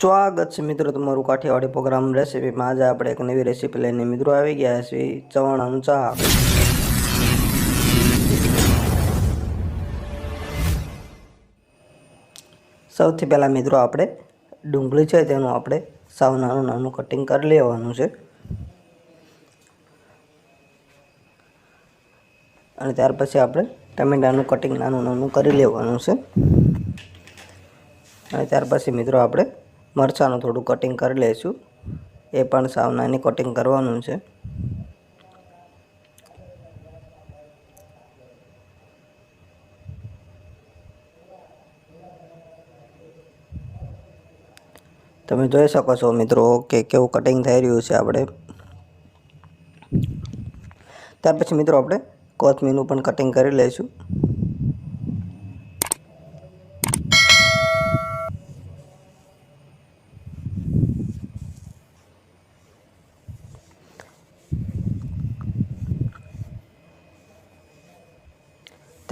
સ્વાગત છે મિત્રો તમારું કાઠિયાવાડી પ્રોગ્રામ રેસીપીમાં. આજે આપણે એક નવી રેસીપી લઈને મિત્રો આવી ગયા છીએ ચવાણાનું શાક. સૌથી પહેલાં મિત્રો આપણે ડુંગળી છે તેનું આપણે સાવ નાનું નાનું કટિંગ કરી લેવાનું છે. અને ત્યાર પછી આપણે ટમેટાનું કટિંગ નાનું નાનું કરી લેવાનું છે. અને ત્યાર પછી મિત્રો આપણે મરચાંનું થોડું કટિંગ કરી લઈશું. એ પણ સાવ નાની કટિંગ કરવાનું છે. તમે જોઈ શકો છો મિત્રો કે કેવું કટિંગ થઈ રહ્યું છે આપણે. ત્યાર પછી મિત્રો આપણે કોથમીરનું પણ કટિંગ કરી લઈશું.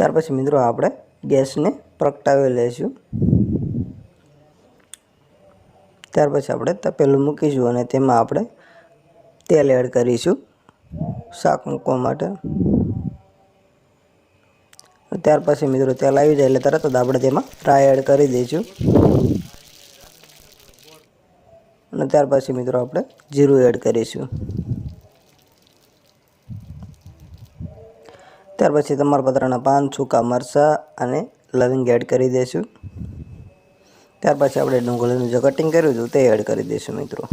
ત્યાર પછી મિત્રો આપણે ગેસને પ્રગટાવી લઈશું. ત્યાર પછી આપણે તપેલું મૂકીશું અને તેમાં આપણે તેલ એડ કરીશું શાક મૂકવા માટે. ત્યાર પછી મિત્રો તેલ આવી જાય એટલે તરત જ આપણે તેમાં રાય એડ કરી દઈશું. અને ત્યાર પછી મિત્રો આપણે જીરું એડ કરીશું. ત્યાર પછી તમાલપત્રના પાન, સૂકા મરચાં અને લવિંગ એડ કરી દઈશું. ત્યાર પછી આપણે ડુંગળીનું જે કટિંગ કર્યું હતું તે એડ કરી દઈશું મિત્રો.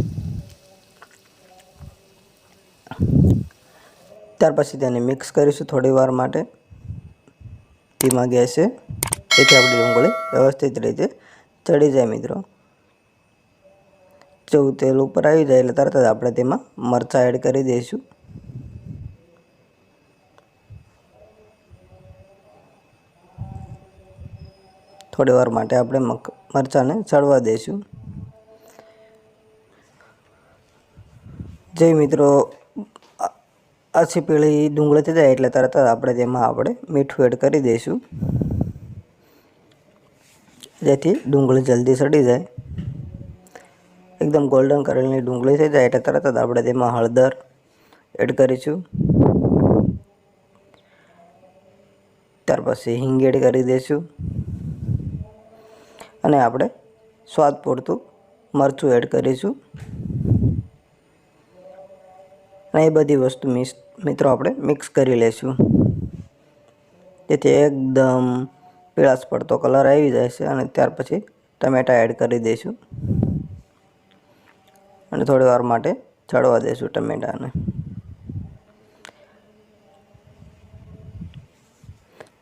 ત્યાર પછી તેને મિક્સ કરીશું થોડી વાર માટે. ધીમા ગેસે. જેથી આપણી ડુંગળી વ્યવસ્થિત રીતે ચડી જાય મિત્રો. જેવું તેલ ઉપર આવી જાય એટલે તરત જ આપણે તેમાં મરચાં એડ કરી દઈશું. થોડી વાર માટે આપણે મક, મરચાંને ચડવા દઈશું. જે મિત્રો આછી પીળી ડુંગળી થઈ જાય એટલે તરત જ આપણે તેમાં આપણે મીઠું એડ કરી દઈશું. જેથી ડુંગળી જલ્દી સડી જાય. એકદમ ગોલ્ડન કલરની ડુંગળી થઈ જાય એટલે તરત જ આપણે તેમાં હળદર એડ કરીશું. ત્યાર પછી હિંગ એડ કરી દઈશું. અને આપણે સ્વાદ પૂરતું મરચું એડ કરીશું. અને એ બધી વસ્તુ મિક્સ મિત્રો આપણે મિક્સ કરી લઈશું જેથી એકદમ પીળાશ પડતો કલર આવી જાય છે અને ત્યાર પછી ટમેટા એડ કરી દઈશું. અને થોડી વાર માટે ચડવા દઈશું ટમેટાને.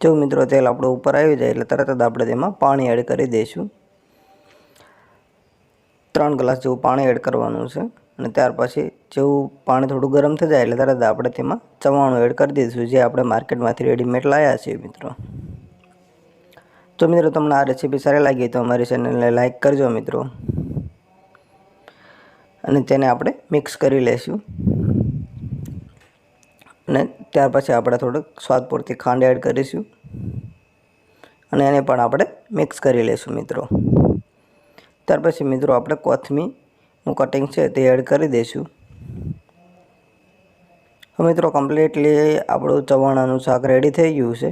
જો મિત્રો તેલ આપણું ઉપર આવી જાય એટલે તરત જ આપણે તેમાં પાણી એડ કરી દઈશું. ત્રણ ગ્લાસ જેવું પાણી એડ કરવાનું છે અને ત્યાર પછી જેવું પાણી થોડું ગરમ થઈ જાય એટલે તરત આપણે તેમાં ચવાણું એડ કરી દઈશું, જે આપણે માર્કેટમાંથી રેડીમેડ લાવ્યા છીએ મિત્રો. તો મિત્રો તમને આ રેસીપી સારી લાગી તો અમારી ચેનલને લાઈક કરજો મિત્રો. અને તેને આપણે મિક્સ કરી લઈશું અને ત્યાર પછી આપણે થોડુંક સ્વાદ પૂરતી ખાંડ એડ કરીશું. અને એને પણ આપણે મિક્સ કરી લઈશું મિત્રો. ત્યાર પછી મિત્રો આપણે કોથમીનું કટિંગ છે તે એડ કરી દઈશું. મિત્રો કમ્પ્લીટલી આપણું ચવાણાનું શાક રેડી થઈ ગયું છે.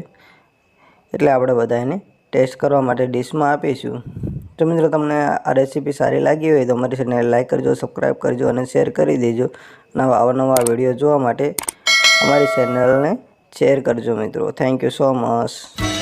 એટલે આપણે બધા એને ટેસ્ટ કરવા માટે ડીશમાં આપીશું. તો મિત્રો તમને આ રેસીપી સારી લાગી હોય તો અમારી ચેનલ લાઇક કરજો સબસ્ક્રાઈબ કરજો અને શેર કરી દેજો. નવા અવનવા વીડિયો જોવા માટે અમારી ચેનલને શેર કરજો મિત્રો. Thank you so much